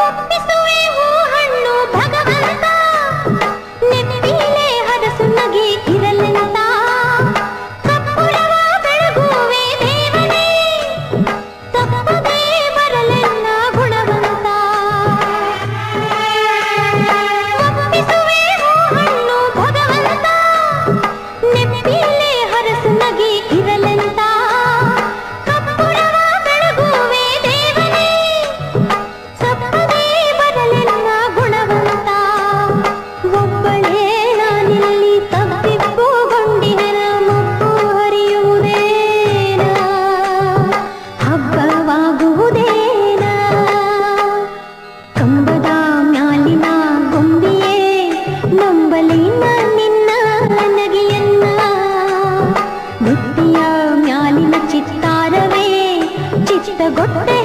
Mr. ಮ್ಯಾಲಿನ ನಿನ್ನ ನಗಿಯನ್ನ. ಗುಟ್ಟಿಯ ಮ್ಯಾಲಿನ ಚಿತ್ತಾರವೇ ಚಿತ್ತ ಗೊತ್ತೆ